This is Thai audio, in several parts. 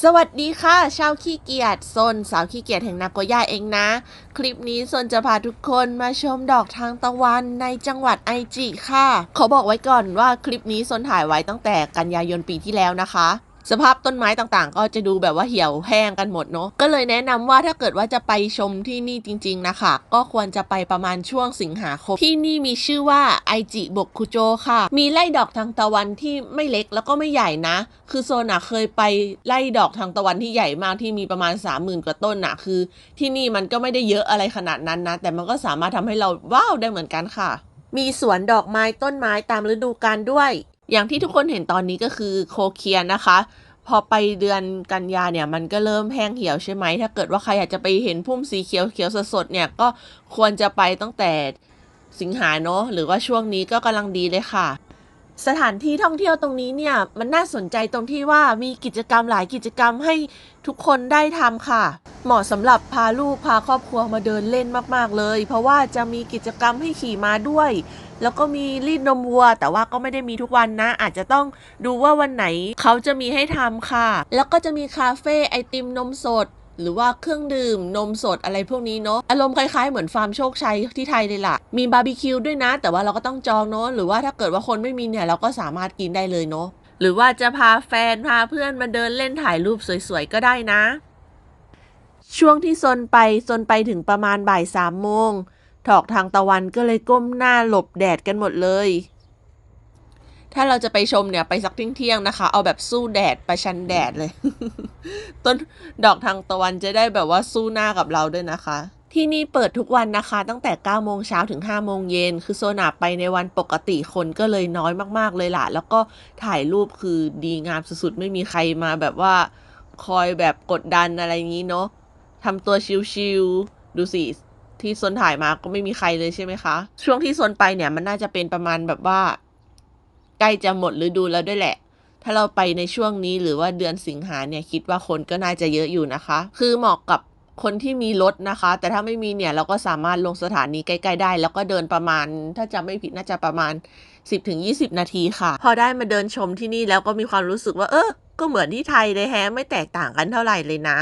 สวัสดีค่ะ ชาวขี้เกียจโซนสาวขี้เกียจแห่งนาโกย่าเองนะ คลิปนี้โซนจะพาทุกคนมาชมดอกทางตะวันในจังหวัดไอจิค่ะ ขอบอกไว้ก่อนว่าคลิปนี้โซนถ่ายไว้ตั้งแต่กันยายนปีที่แล้วนะคะ สภาพต้นไม้ต่างๆ ก็จะดูแบบว่าเหี่ยวแห้งกันหมดเนาะก็เลยแนะนำว่าถ้าเกิดว่าจะไปชมที่นี่จริง ๆนะคะ ก็ควรจะไปประมาณช่วงสิงหาคม ที่นี่มีชื่อว่าไอจิบกคุโจค่ะ มีไล่ดอกทางตะวันที่ไม่เล็กแล้วก็ไม่ใหญ่นะ คือโซนอะเคยไปไล่ดอกทางตะวันที่ใหญ่มากที่มีประมาณ 3 0,000 กว่าต้นอะคือ ที่นี่มันก็ไม่ได้เยอะอะไรขนาดนั้นนะ แต่มันก็สามารถทำให้เราว้าวได้เหมือนกันค่ะ มีสวนดอกไม้ต้นไม้ตามฤดูกาลด้วย อย่างที่ทุกคนเห็นตอนนี้ก็คือโคเคียนนะคะ พอไปเดือนกันยาเนี่ยมันก็เริ่มแห้งเหี่ยวใช่ไหม ถ้าเกิดว่าใครอยากจะไปเห็นพุ่มสีเขียวเขียวสดๆเนี่ยก็ควรจะไปตั้งแต่สิงหาเนาะหรือว่าช่วงนี้ก็กำลังดีเลยค่ะ สถานที่ท่องเที่ยวตรงนี้เนี่ยมันน่าสนใจตรงที่ว่ามีกิจกรรมหลายกิจกรรมให้ทุกคนได้ทำค่ะ เหมาะสำหรับพาลูกพาครอบครัวมาเดินเล่นมากๆเลย เพราะว่าจะมีกิจกรรมให้ขี่ม้าด้วย แล้วก็มีรีดนมวัว แต่ว่าก็ไม่ได้มีทุกวันนะ อาจจะต้องดูว่าวันไหนเขาจะมีให้ทำค่ะ แล้วก็จะมีคาเฟ่ไอติมนมสดหรือว่าเครื่องดื่มนมสดอะไรพวกนี้เนาะอารมณ์คล้ายๆเหมือนฟาร์มโชคชัยที่ไทยเลยล่ะ มีบาร์บีคิวด้วยนะ แต่ว่าเราก็ต้องจองเนาะหรือว่าถ้าเกิดว่าคนไม่มีเนี่ยเราก็สามารถกินได้เลยเนาะหรือว่าจะพาแฟนพาเพื่อนมาเดินเล่นถ่ายรูปสวยๆก็ได้นะ ช่วงที่โซนไปโซนไปถึงประมาณบ่ายสามโมง ถอกทางตะวันก็เลยก้มหน้าหลบแดดกันหมดเลย ถ้าเราจะไปชมเนี่ยไปสักเที่ยงๆนะคะ เอาแบบสู้แดดประชันแดดเลย ต้นดอกทางตะวันจะได้แบบว่าสู้หน้ากับเราด้วยนะคะที่นี่เปิดทุกวันนะคะ ตั้งแต่ 9 โมงเช้าถึง 5 โมงเย็น คือโซนาไปในวันปกติคนก็เลยน้อยมากๆเลยล่ะ แล้วก็ถ่ายรูปคือดีงามสุดๆ ไม่มีใครมาแบบว่าคอยแบบกดดันอะไรงนี้เนาะทำตัวชิลๆดูสิ ที่ซนถ่ายมาก็ไม่มีใครเลยใช่ไหมคะ ช่วงที่ซนไปเนี่ยมันน่าจะเป็นประมาณแบบว่า ใกล้จะหมดฤดูแล้วด้วยแหละ ถ้าเราไปในช่วงนี้หรือว่าเดือนสิงหาเนี่ยคิดว่าคนก็น่าจะเยอะอยู่นะคะ คือเหมาะกับคนที่มีรถนะคะ แต่ถ้าไม่มีเนี่ยเราก็สามารถลงสถานีใกล้ๆได้ แล้วก็เดินประมาณ ถ้าจำไม่ผิดน่าจะประมาณ 10-20 นาทีค่ะ พอได้มาเดินชมที่นี่แล้วก็มีความรู้สึกว่า เออก็เหมือนที่ไทยเลยแฮะไม่แตกต่างกันเท่าไหร่เลยนะ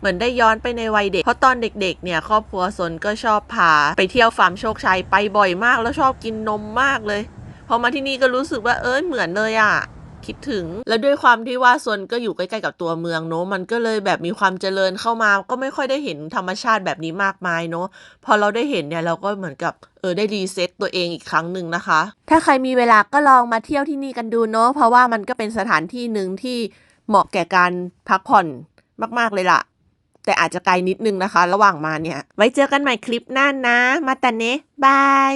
เหมือนได้ย้อนไปในวัยเด็ก เพราะตอนเด็กๆ เนี่ยครอบครัวสนก็ชอบพาไปเที่ยวฟาร์มโชคชัยไปบ่อยมากแล้วชอบกินนมมากเลย พอมาที่นี่ก็รู้สึกว่าเอ้ยเหมือนเลยอะคิดถึง แล้วด้วยความที่ว่าซนก็อยู่ใกล้ๆกับตัวเมืองเนอะมันก็เลยแบบมีความเจริญเข้ามา ก็ไม่ค่อยได้เห็นธรรมชาติแบบนี้มากมายเนอะพอเราได้เห็นเนี่ยเราก็เหมือนกับเออได้รีเซ็ตตัวเองอีกครั้งหนึ่งนะคะ ถ้าใครมีเวลาก็ลองมาเที่ยวที่นี่กันดูเนอะเพราะว่ามันก็เป็นสถานที่หนึ่งที่เหมาะแก่การพักผ่อนมากๆเลยล่ะ แต่อาจจะไกลนิดนึงนะคะ ระหว่างมาเนี่ย ไว้เจอกันใหม่คลิปหน้านะ มาแต่เนะบาย